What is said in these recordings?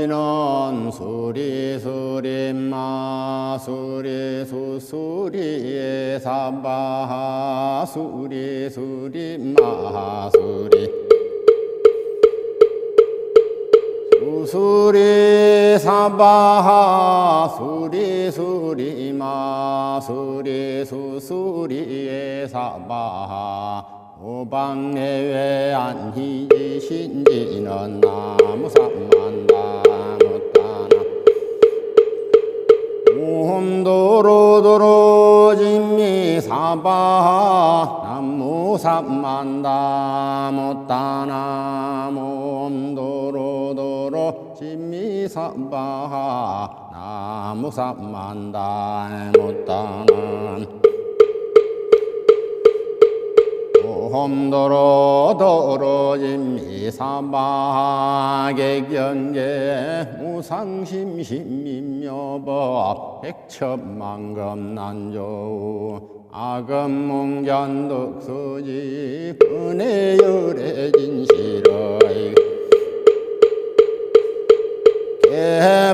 어찌는 수리 수리 마 수리 수수리 사바 수리 수리 마 수리 수리 사바하 수리 수리 마 수리 수수리 사바하 오방내외 안희지 신지는 나무 삼만 도로 도로 진미 사바하 남무 삼만다 못다나 몸 도로 도로 진미 사바하 나무 삼만다 못다나 홈도로 도로짐 이사마객연계 무상심심민묘법 백천만금 난조 아금몽견득수지 은혜열의 진실의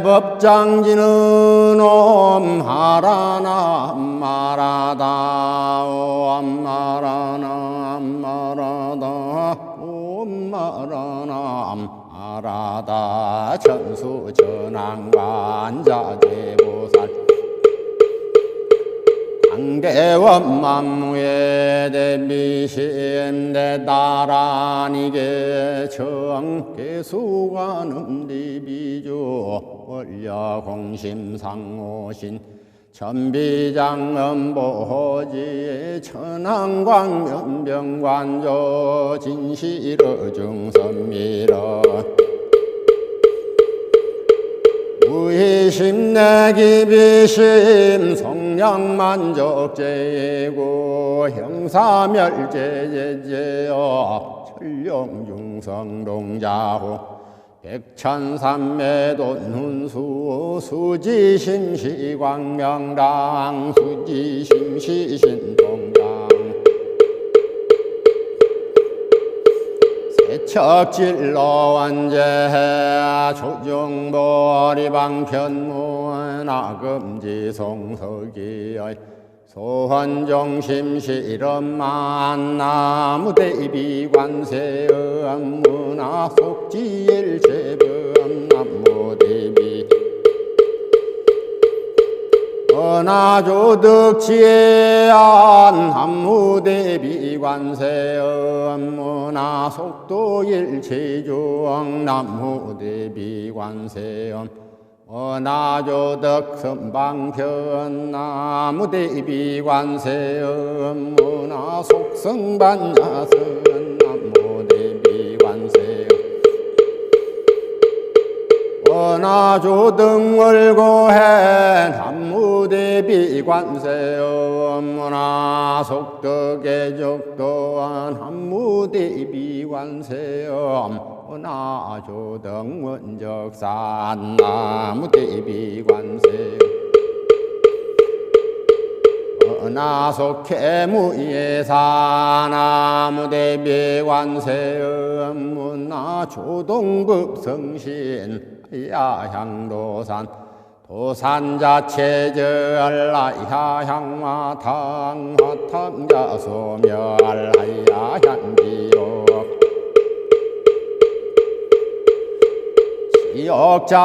개법장지는 옴 하라나 마라다 옴 마라나 라다. 천수 전왕관자재보살. 강대원 만무에 대비신대 나라니게 정계수관음 디비주 원려공심상오신 천비장엄보호지 천왕광 면병관조 진실어 중선미러 무의심 내기 비심 성량만족제고 형사멸제제제여 천령중성동자호 백천삼매돈훈수 수지심시광명당 수지심시신동 척질러 완제 조정보리 방편문 아금지 송석이의 소헌정심 실엄만 나무대비관세음 문화 속지일제범 나무대비. 은하조득지안 한무대비관세음 문화 속도일체중 남무대비관세음. 원하조덕 선방편 나무대비관세음. 문화 속성반야선 나무대비관세 원하조등 월고해. 한무대비관세음 문화 속덕의 적도한 한무대비관세음 나조등 원적산. 나무대비관세 나속해무예사. 나무대비관세 문나 조동급성신 야향도산. 도산자 체절라 야향마탕 화탕자 소멸하야향지요 역자고갈라야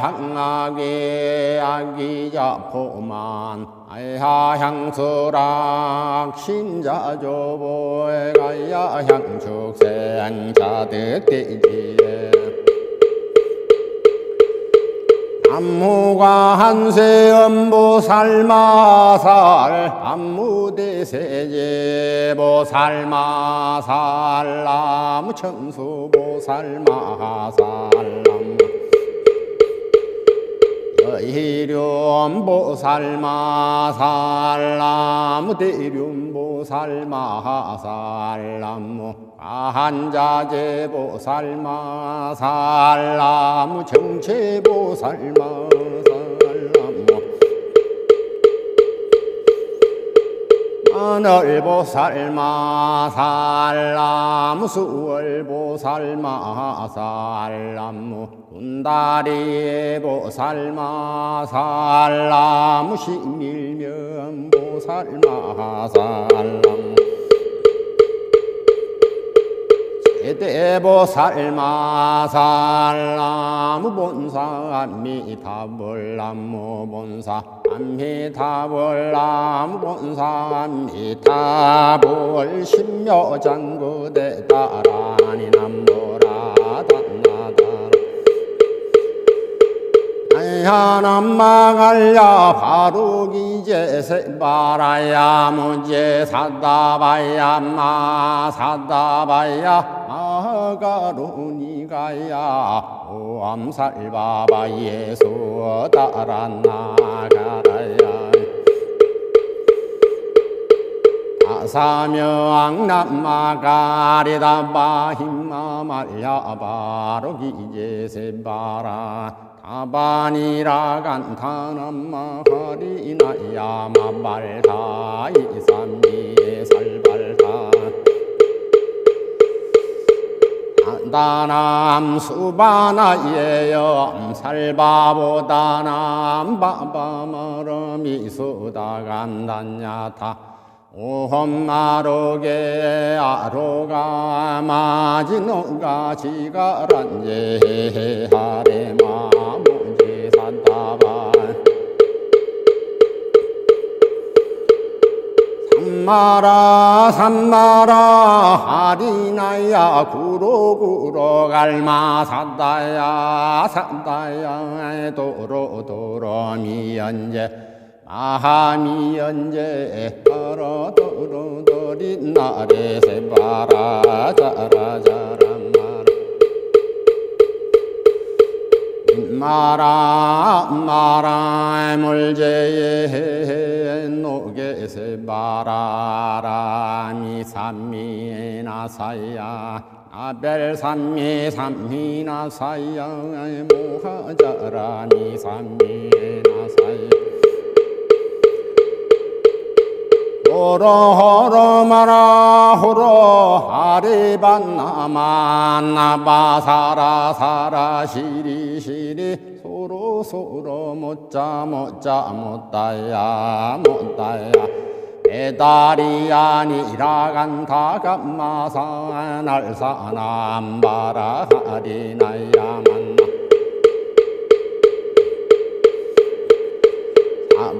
향하게 아기자 포만 아야 향수락 신자조보에 가야 향축생 자득대지에. 안무가 한세 음보 살마살 안무대세제 보살마살 나무천수 보살마살 람 여희륜보살마살 나무대륜보살마살람 아한자제보살마살람 정체보살마 살람 하늘보살마 살람 수월보살마 살람 운다리보살마 살람 신일면보살마 살람 대보살마 살람 본사 암미타불람 본사 암미타불람 본사 암미타불. 신묘장구대 따라니 남보라 단나다라. 하남마갈야 바루기 제 세바라야 무제 사다바야 마 사다바야 마가루니가야 오암살바바 예수 따라 나가라야. 아사명남마가리다바 힘마말야 바루기제 세바라 아바니라 간타남 마하리나 야 마발타 이삼미에 살발타 다남 수바나예요 살바보다 남 바바마러미수다 간단야타. 오험마로게 아로가 마지노가 지가란제 하레마 삼마라 삼마라 하리나야 구로구로 갈마 산다야 산다야 도로 도로 미연제 마하미연제 하라 도로 도리 나레 세바라 자라 자 마라 마라 물제에 노게세 바라라 미 삼미 나 사야 아벨 삼미 삼미 나 사야 모하자라 미 삼미 나 사야 호로 호로 마라 호로 아리반나마 나바 사라 사라 시리 시리 소로 소로 못자 못자 못다야 못다야 배달이 아니라 간다 감마사 날사남 바라 하리나야 만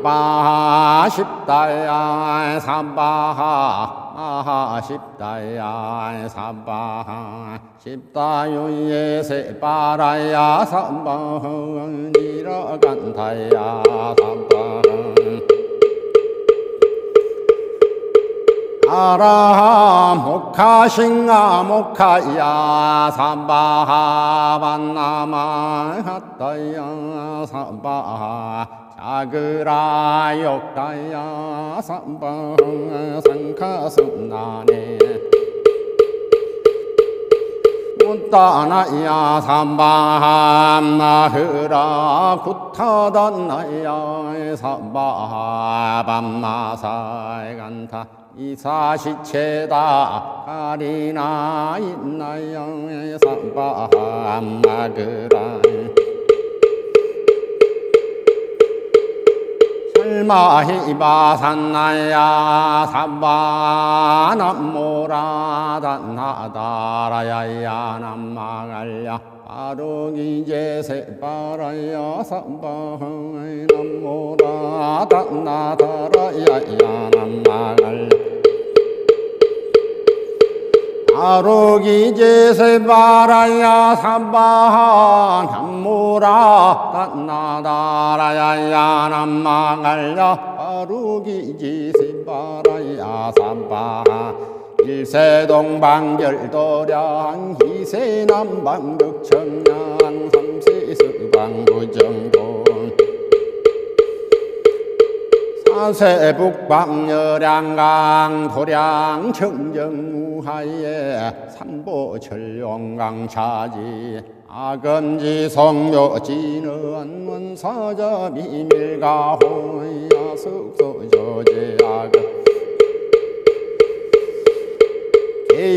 나 사바하 십다야 마하 십다야 사바하 십다유예 세바라야 삼바흥 니라간타야 삼바흥 아라 모카싱아 모카야 삼바하 반나마 핫다야 삼바하 자그라 욕다야 삼바흥 상카승나네. 못다나야 삼바함나흐라 구타단나야 삼바밤마사이 간타. 이사시체다 가리나 있나야 삼바함나그라 설마히바산나야 삼바남모라 단나다라야야 남마갈야 바로기제 세바라야 삼바흥 남모라 단나다라야야 남마갈야 아로기제 세 바라야 삼바하 남모라 단나다라야야 남마갈야 아로기제 세 바라야 삼바하 일세동방별도량 희세남방극청량 삼세스방구정 세북방여량강 도량 청정무하에 삼보철용강차지 아금지 성묘지는 원사자 비밀가 호야 석소조제 아금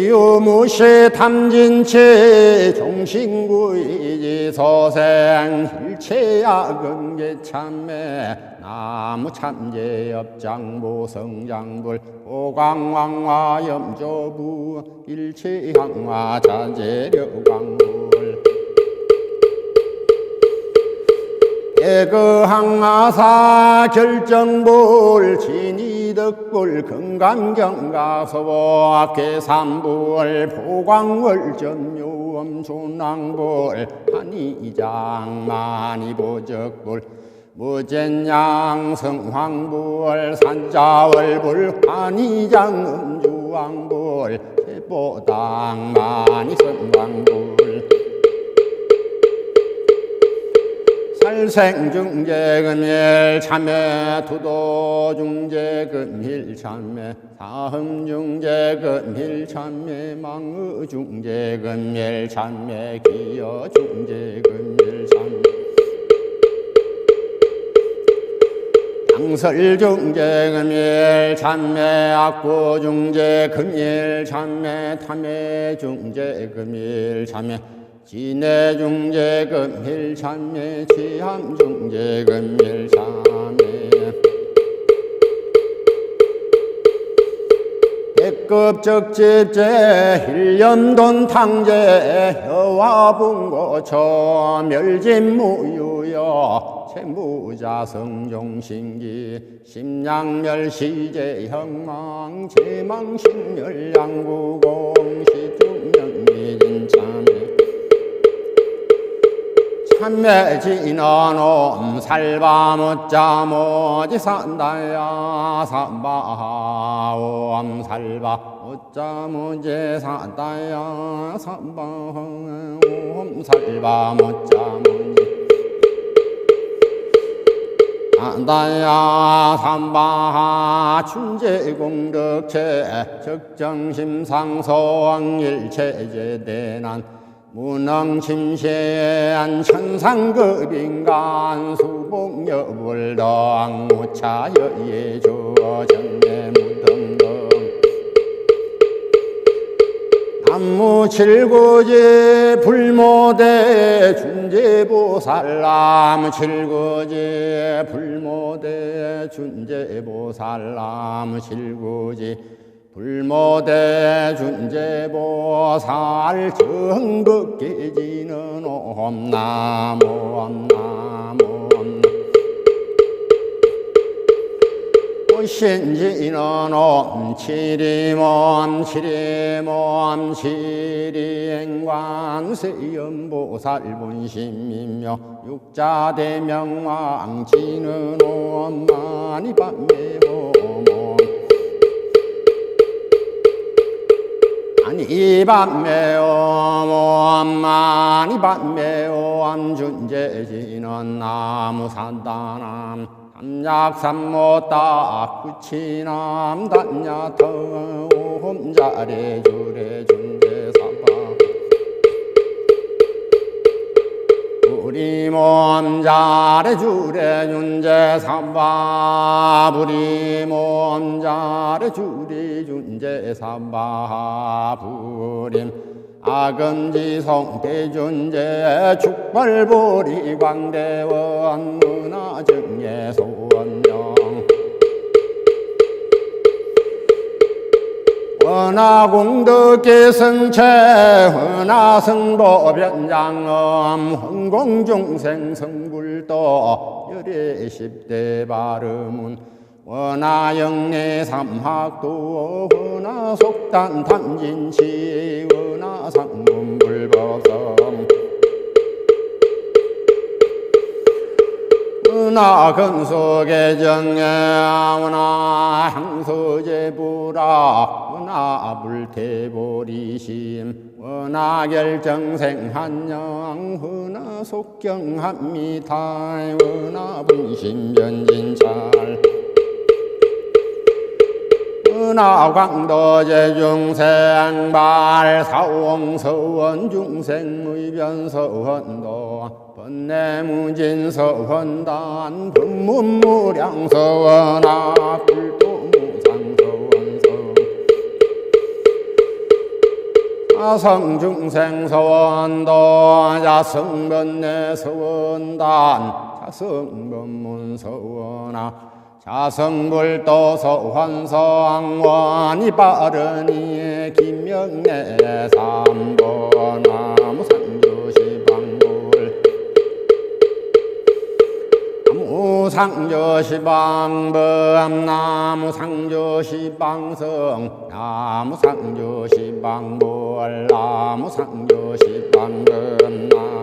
유무시 탐진치 종신구이지 서생 일체야금계 참매. 나무 참제 업장보 성장불 오광왕화 염조부 일체항화 자재려광불. 대거항마사 결정불 진이 덕불 금강경 가서보 계산불 포광월 점요엄 존왕불 한이장 만이보적불 무젠양 성황불 산자월불 한이장 음주왕불 해보당 만이성왕불 살생중재금일 참매 두도중재금일 참매 사흠중재금일 참매 망의중재금일 참매 기여중재금일 참매 양설중재금일 참매 악보중재금일 참매 탐매중재금일 참매 진해중재금 일 참매 취함중재금 일 참매 백급적집제 일년돈 탕제 여와bun고초 멸진무유여 채무자성종신기 심양멸시제 형망 제망신멸양구공 시중명미진 참매 참매진어놈 살바못자 모지 산다야 삼바옴 살바 못자 모지 산다야 삼바옴 살바 못자 모지. 안다야 삼바하 춘제공덕체 적정심상소왕 일체제대난 문왕침세한 천상급인간 수복여불당 무차여 예조 정례무등등. 남무칠구지 불모대 준제보살람 칠구지 불모대 준제보살람 칠구지 불모대 준제보살 정극계지는 옴나무 옴나무 신지는 옴치리몬 치리몬 치리행관 세연보살분심이며 육자대명왕 지는 옴마니 밤매오 몬 아니 밤매오몬 밤매오 암 준재지는 나무산다남 삼약삼모딱 구치남 단야터 홈자래 주래 준재사바 우리 몸 잘해 주래 윤재 삼바 우리 몸 잘해 주리 윤재 삼바 부림 아금지성 대준재 축벌보리 광대원 문화정예 소원명 원하공덕계성체 원하성보변장엄 흥공중생 성불도 열애십대 발음은 원하 영내 삼학도 원하 속단 탐진치 원하 상문 불법성 은하 근속의 정에 은하 향소제부라. 은하 불태보리심. 은하 결정생한영. 은하 속경합니다. 은하 분신변진찰 은하광도 제 중생발 사홍서원 중생의 변서원도 번뇌무진서원단 법문무량서원아 불도무상서원서 자성중생 서원도 자성번내 서원단 자성번문 서원아 자성불도 서환성원이 빠르니 김명래 삼보나무 상주시방불. 나무 상조시방범 나무 상조시방성 나무 상조시방불 나무 상조시방범 나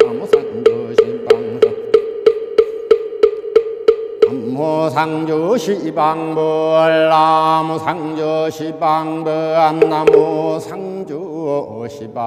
무 상조시방불 나무 상조시방범 나무 상조시방